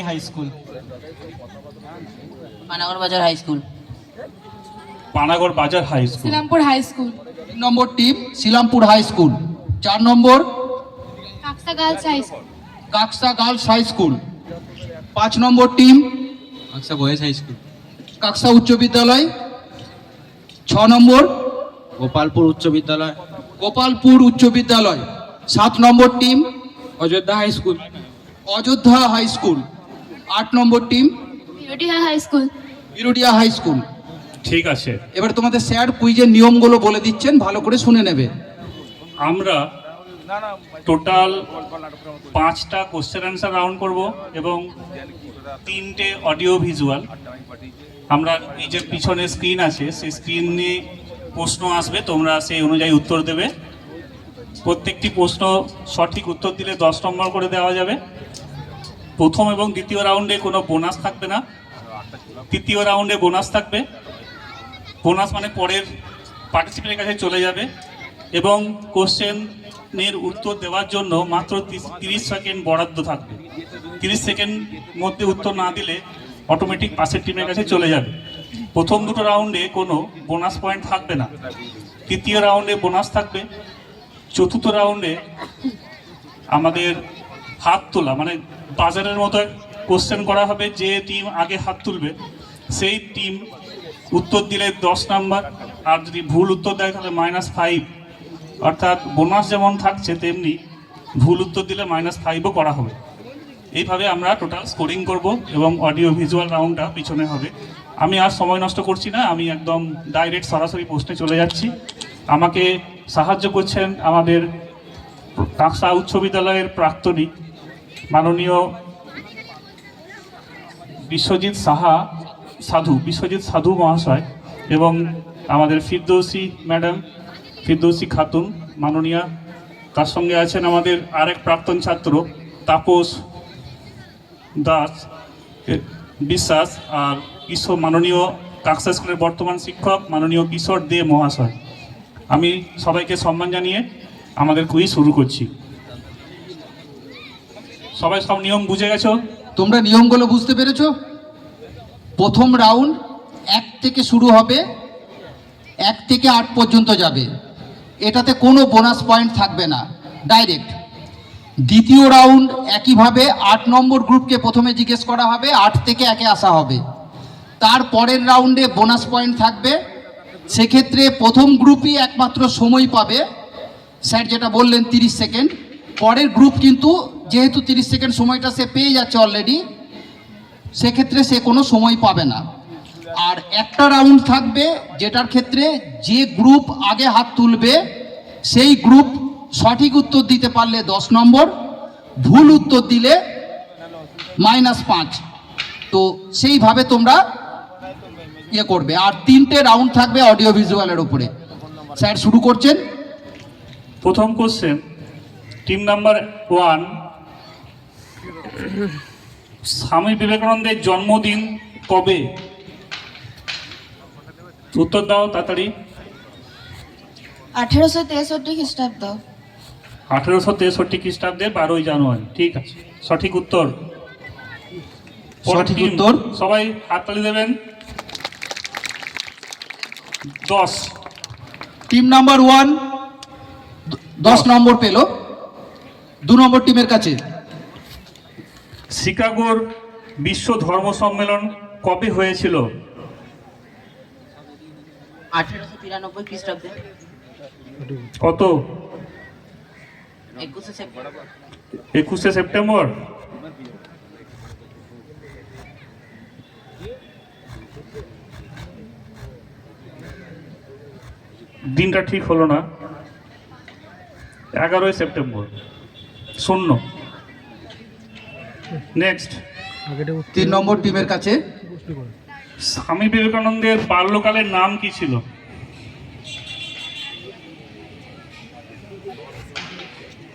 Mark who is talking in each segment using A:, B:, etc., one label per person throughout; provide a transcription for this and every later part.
A: Panagarh high school
B: Panagarh বাজার high school
C: Panagarh বাজার high school
D: Srirampur high school
E: তিন নম্বর টিম শিলামপুর হাই স্কুল চার নম্বর
D: Kaksa girls high school
E: Kaksa girls high school পাঁচ নম্বর team
A: Aksa boys high school
E: Kaksa উচ্চ বিদ্যালয়। ছ নম্বর
A: গোপালপুর উচ্চ বিদ্যালয়।
E: গোপালপুর উচ্চ বিদ্যালয়। সাত নম্বর team
A: Ayodhya high school
E: Ayodhya high school আট নম্বর team
D: Birotia high school
E: Birudia high school
C: ঠিক আছে।
E: এবার তোমাদের স্যার কুইজের নিয়মগুলো বলে দিচ্ছেন ভালো করে শুনে নেবে।
C: আমরা টোটাল পাঁচটা কোশ্চেন অ্যান্সার রাউন্ড করব এবং তিনটে অডিও ভিজুয়াল আমরা এই যে পিছনে স্ক্রিন আছে সেই স্ক্রিনে প্রশ্ন আসবে তোমরা সেই অনুযায়ী উত্তর দেবে। প্রত্যেকটি প্রশ্ন সঠিক উত্তর দিলে দশ নম্বর করে দেওয়া যাবে। প্রথম এবং দ্বিতীয় রাউন্ডে কোনো বোনাস থাকবে না। তৃতীয় রাউন্ডে বোনাস থাকবে। বোনাস মানে পরের পার্টিসিপেন্টের কাছে চলে যাবে এবং কোশ্চেনের উত্তর দেওয়ার জন্য মাত্র তিরিশ সেকেন্ড বরাদ্দ থাকবে। তিরিশ সেকেন্ড মধ্যে উত্তর না দিলে অটোমেটিক পাশের টিমের কাছে চলে যাবে। প্রথম দুটো রাউন্ডে কোনো বোনাস পয়েন্ট থাকবে না। তৃতীয় রাউন্ডে বোনাস থাকবে। চতুর্থ রাউন্ডে আমাদের হাত তোলা মানে বাজারের মতো কোশ্চেন করা হবে, যে টিম আগে হাত তুলবে, সেই টিম উত্তর দিলে দশ নাম্বার আর যদি ভুল উত্তর দেয় তাহলে মাইনাস ফাইভ অর্থাৎ বোনাস যেমন থাকছে, তেমনি ভুল উত্তর দিলে মাইনাস ফাইভও করা হবে। এইভাবে আমরা টোটাল স্কোরিং করব এবং অডিও ভিজুয়াল রাউন্ডটা পিছনে হবে। আমি আর সময় নষ্ট করছি না, আমি একদম ডাইরেক্ট সরাসরি পোস্টে চলে যাচ্ছি। আমাকে সাহায্য করছেন আমাদের কাঁকসা উচ্চ বিদ্যালয়ের প্রাক্তনী মাননীয় বিশ্বজিৎ সাহা সাধু, বিশ্বজিৎ সাধু মহাশয় এবং আমাদের ফিরদৌসি ম্যাডাম, ফিরদৌসি খাতুন মাননীয়া, তার সঙ্গে আছেন আমাদের আরেক প্রাক্তন ছাত্র তাপস দাস বিশ্বাস আর কিশোর মাননীয় কাকসা স্কুলের বর্তমান শিক্ষক মাননীয় কিশোর দে মহাশয়। আমি সবাইকে সম্মান জানিয়ে আমাদের কুইজ শুরু করছি। সবাই সব নিয়ম বুঝে গেছো?
E: তোমরা নিয়মগুলো বুঝতে পেরেছ? প্রথম রাউন্ড এক থেকে শুরু হবে, এক থেকে আট পর্যন্ত যাবে। এটাতে কোনো বোনাস পয়েন্ট থাকবে না ডাইরেক্ট দ্বিতীয় রাউন্ড একইভাবে আট নম্বর গ্রুপকে প্রথমে জিজ্ঞেস করা হবে, আট থেকে একে আসা হবে। তার পরের রাউন্ডে বোনাস পয়েন্ট থাকবে। সেক্ষেত্রে প্রথম গ্রুপই একমাত্র সময় পাবে, স্যার যেটা বললেন তিরিশ সেকেন্ড। পরের গ্রুপ কিন্তু যেহেতু তিরিশ সেকেন্ড সময়টা সে পেয়ে যাচ্ছে অলরেডি সেক্ষেত্রে সে কোনো সময় পাবে না। আর একটা রাউন্ড থাকবে যেটার ক্ষেত্রে যে গ্রুপ আগে হাত তুলবে, সেই গ্রুপ সঠিক উত্তর দিতে পারলে দশ নম্বর, ভুল উত্তর দিলে মাইনাস পাঁচ। তো সেইভাবে তোমরা ইয়ে করবে। আর তিনটে রাউন্ড থাকবে অডিও ভিজুয়ালের উপরে। স্যার শুরু করছেন।
C: প্রথম কোশ্চেন টিম নাম্বার ওয়ান স্বামী বিবেকানন্দের জন্মদিন কবে? উত্তর দাও তাড়াতাড়ি।
D: আঠেরোশো তেষট্টি খ্রিস্টাব্দ।
C: আঠেরোশো তেষট্টি খ্রিস্টাব্দের বারোই জানুয়ারি ঠিক আছে। সঠিক উত্তর?
E: সঠিক উত্তর।
C: সবাই হাততালি দেবেন। দশ।
E: টিম নাম্বার ওয়ান দশ। নম্বর পেল। দু নম্বর টিমের কাছে।
C: শিকাগোর বিশ্ব ধর্ম সম্মেলন কবে হয়েছিল?
B: আঠেরোশো তিরানব্বই খ্রিস্টাব্দে।
C: কত?
B: একুশে সেপ্টেম্বর।
C: একুশে সেপ্টেম্বর? দিনটা ঠিক হলো না। এগারোই সেপ্টেম্বর। শূন্য। নেক্সট
E: তিন নম্বর টিমের কাছে?
C: স্বামী বিবেকানন্দের বাল্যকালের নাম কি ছিল?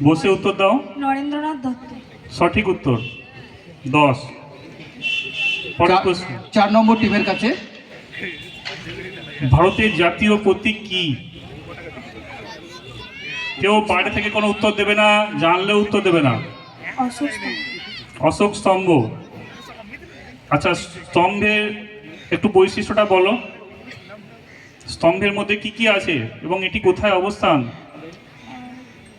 C: বসে উত্তর দাও।
D: নরেন্দ্রনাথ দত্ত।
C: সঠিক উত্তর। দশ।
E: চার নম্বর টিমের কাছে?
C: ভারতের জাতীয় প্রতীক কি? কেউ বাইরে থেকে কোনো উত্তর দেবে না জানলেও উত্তর দেবে না।
D: অসুস্থ।
C: অশোক স্তম্ভ। আচ্ছা স্তম্ভের একটু বৈশিষ্ট্যটা বলো। স্তম্ভের মধ্যে কি কি আছে এবং এটি কোথায় অবস্থান?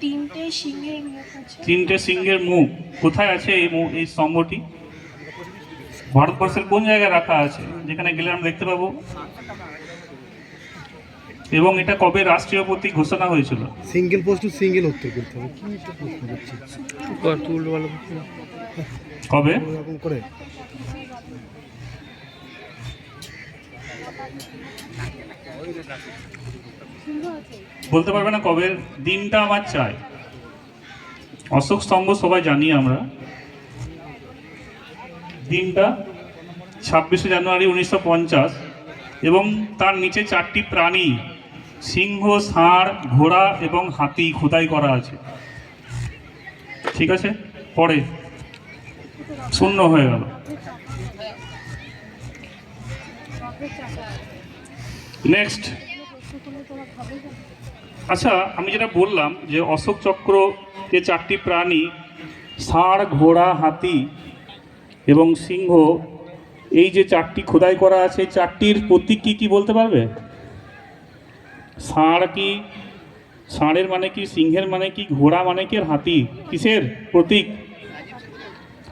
D: তিনটে সিংহের মুখ আছে।
C: তিনটে সিংহের মুখ। কোথায় আছে এই এই স্তম্ভটি? ভারতবর্ষের কোন জায়গায় রাখা আছে? যেখানে গেলে আমরা দেখতে পাবো। এবং এটা কবে রাষ্ট্রীয় প্রতীক ঘোষণা হয়েছিল?
F: সিঙ্গেল পোস্ট টু সিঙ্গেল উত্তর করতে হবে। কি একটা প্রশ্ন করছি?
C: কবে?
F: এরকম করে।
C: বলতে পারবে না কবে? দিনটা আমার চাই। অশোক স্তম্ভ সবাই জানি আমরা। দিনটা ছাব্বিশে জানুয়ারি উনিশশো পঞ্চাশ এবং তার নিচে চারটি প্রাণী সিংহ, ষাঁড়, ঘোড়া এবং হাতি খোদাই করা আছে। ঠিক আছে? পরে। শূন্য হয়ে গেল। নেক্সট আচ্ছা আমি যেটা বললাম যে অশোক চক্র যে চারটি প্রাণী, ষাঁড়, ঘোড়া, হাতি এবং সিংহ, এই যে চারটি খোদাই করা আছে, চারটির প্রতীক কি কি বলতে পারবে? ষাঁড় কি? ষাঁড়ের মানে কি? সিংহের মানে কি? ঘোড়া মানে কি? হাতি? কিসের প্রতীক?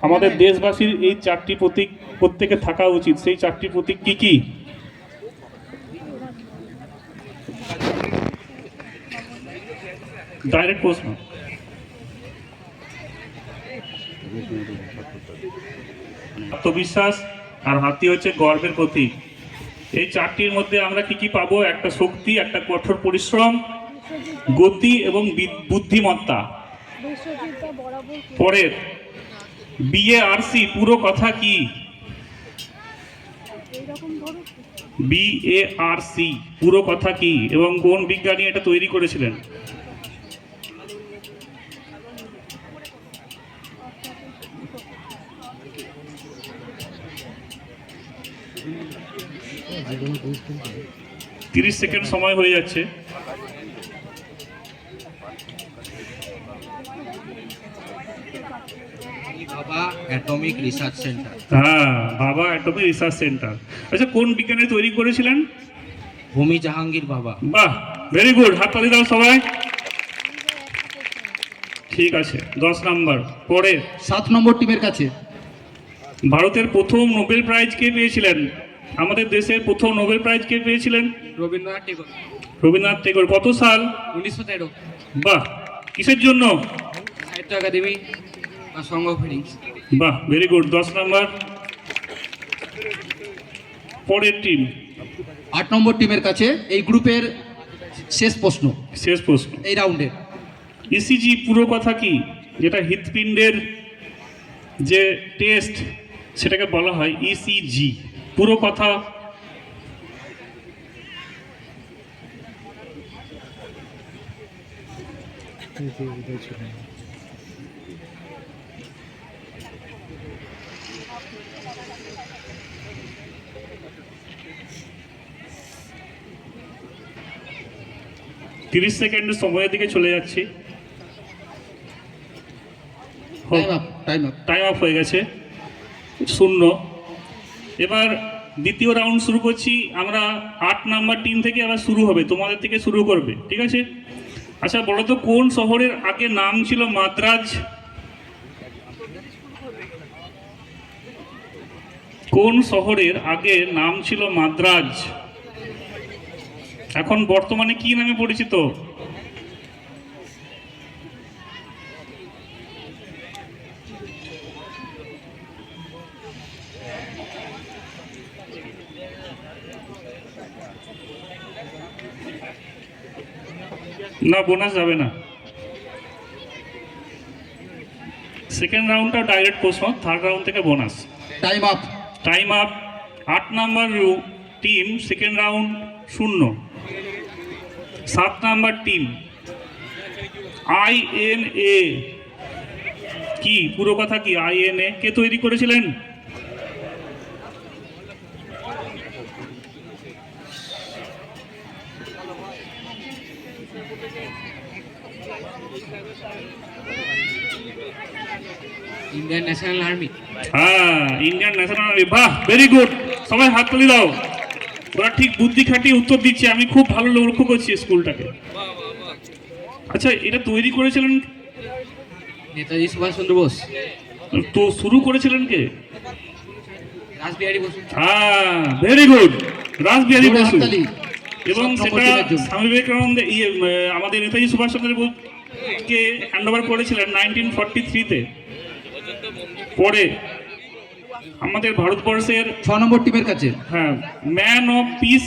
C: আমাদের দেশবাসীর এই চারটি প্রতীক প্রত্যেকে থাকা উচিত। সেই চারটি প্রতীক কি কি? ডাইরেক্ট প্রশ্ন। আত্মবিশ্বাস আর হাতি হচ্ছে গর্বের প্রতীক। এই চারটির মধ্যে আমরা কি কি পাবো? একটা শক্তি, একটা কঠোর পরিশ্রম, গতি এবং বুদ্ধিমত্তা। পরের বিএ আর সি পুরো কথা কি? সি পুরো কথা কি? এবং কোন বিজ্ঞানী এটা তৈরি করেছিলেন? তিরিশ সেকেন্ড সময় হয়ে যাচ্ছে।
A: বাবা অ্যাটমিক রিসার্চ সেন্টার।
C: হ্যাঁ বাবা অ্যাটমিক রিসার্চ সেন্টার। আচ্ছা কোন বিজ্ঞানী তৈরি করেছিলেন?
A: ভূমি জাহাঙ্গীর বাবা।
C: বাহ ভেরি গুড হাত তালি দাও সবাই। ঠিক আছে দশ নাম্বার পরে
E: সাত নম্বর টিমের কাছে।
C: ভারতের প্রথম নোবেল প্রাইজ কে পেয়েছিলেন আমাদের দেশের প্রথম নোবেল প্রাইজ কে পেয়েছিলেন?
A: রবীন্দ্রনাথ টেগোর।
C: রবীন্দ্রনাথ টেগোর কত সাল?
A: উনিশশো তেরো।
C: বাহ কিসের জন্য?
A: সাহিত্য একাডেমি সংঘ ফিলিংস
C: বাহ ভেরি গুড দশ নম্বর। পরের টিম
E: আট নম্বর টিমের কাছে এই গ্রুপের শেষ প্রশ্ন।
C: শেষ প্রশ্ন।
E: এই রাউন্ডে
C: ইসিজি পুরো কথা কি? যেটা হৃৎপিণ্ডের যে টেস্ট সেটাকে বলা হয় ইসিজি পুরো কথা। তিরিশ সেকেন্ডের সময়ের দিকে চলে যাচ্ছি।
E: টাইম আপ টাইম আপ
C: হয়ে গেছে। শূন্য। এবার দ্বিতীয় রাউন্ড শুরু করছি। আমরা আট নাম্বার টিম থেকে আবার শুরু হবে। তোমাদের থেকে শুরু করবে, ঠিক আছে? আচ্ছা বলো তো, কোন শহরের আগে নাম ছিল মাদ্রাজ? কোন শহরের আগে নাম ছিল মাদ্রাজ? এখন বর্তমানে কি নামে পরিচিত? না বোনাস যাবে না। সেকেন্ড রাউন্ডটা ডাইরেক্ট প্রশ্ন থার্ড রাউন্ড থেকে bonus
E: time up
C: time up আট নাম্বার টিম সেকেন্ড রাউন্ড শূন্য। সাত number team I N A কি? পুরো কথা কি? আই এন এ কে তৈরি করেছিলেন
A: ইন্ডিয়ান ন্যাশনাল আর্মি
C: হ্যাঁ ইন্ডিয়ান ন্যাশনাল আর্মি বাহ ভেরি গুড সবাই হাত তুলে দাও। ওরা ঠিক বুদ্ধি খাটিয়ে উত্তর দিচ্ছে আমি খুব ভালো লক্ষ্য করছি স্কুলটাকে। আচ্ছা এটা তৈরি করেছিলেন
A: নেতাজি সুভাষচন্দ্র বোস।
C: তো শুরু করেছিলেন কে?
A: রাসবিহারী বসু।
C: হ্যাঁ ভেরি গুড রাসবিহারী বসু। এবং সেটা। স্বামী বিবেকানন্দ ইয়ে, আমাদের নেতাজি সুভাষচন্দ্র বোসকে হ্যান্ড ওভার করেছিলেন নাইনটিন ফর্টি থ্রিতে পরে আমাদের ভারতবর্ষের
E: ছ নম্বর টিমের কাছে।
C: হ্যাঁ ম্যান অফ পিস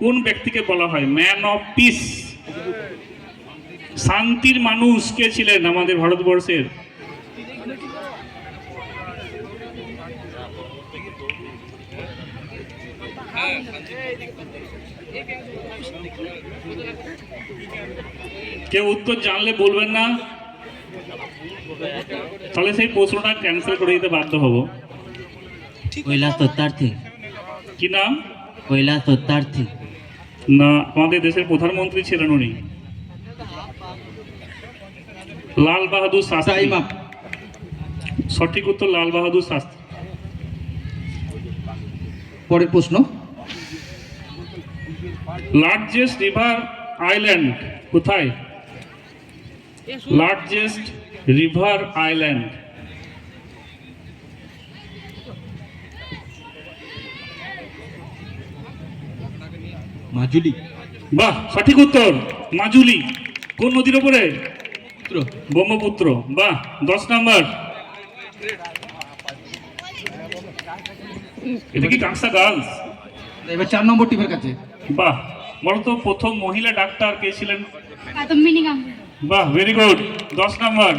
C: কোন ব্যক্তিকে বলা হয়? ম্যান অফ পিস শান্তির মানুষ কে ছিলেন আমাদের ভারতবর্ষের? কেউ উত্তর জানলে বলবেন না। তাহলে সেই প্রশ্নটা ক্যান্সেল করে দিতে বাধ্য হব।
B: কৈলাস সত্যার্থী
C: কি নাম?
B: কৈলাস সত্যার্থী
C: না আমাদের দেশের প্রধানমন্ত্রী ছিলেন উনি। লাল বাহাদুর শাস্ত্রী। সঠিক উত্তর লাল বাহাদুর শাস্ত্রী।
E: পরের প্রশ্ন।
C: লার্জেস্ট রিভার আইল্যান্ড কোথায়? Largest river island
F: Majuli.
C: বাহ সঠিক উত্তর মাজুলি। কোন নদীর ওপরে? ব্রহ্মপুত্র। বাহ দশ নাম্বার। এটা কি কাঁকসা গার্লস
E: এবার চার নম্বর টিমের কাছে।
C: বাহ বলতো প্রথম মহিলা ডাক্তার কে ছিলেন? বাহ ভেরি গুড দশ নাম্বার।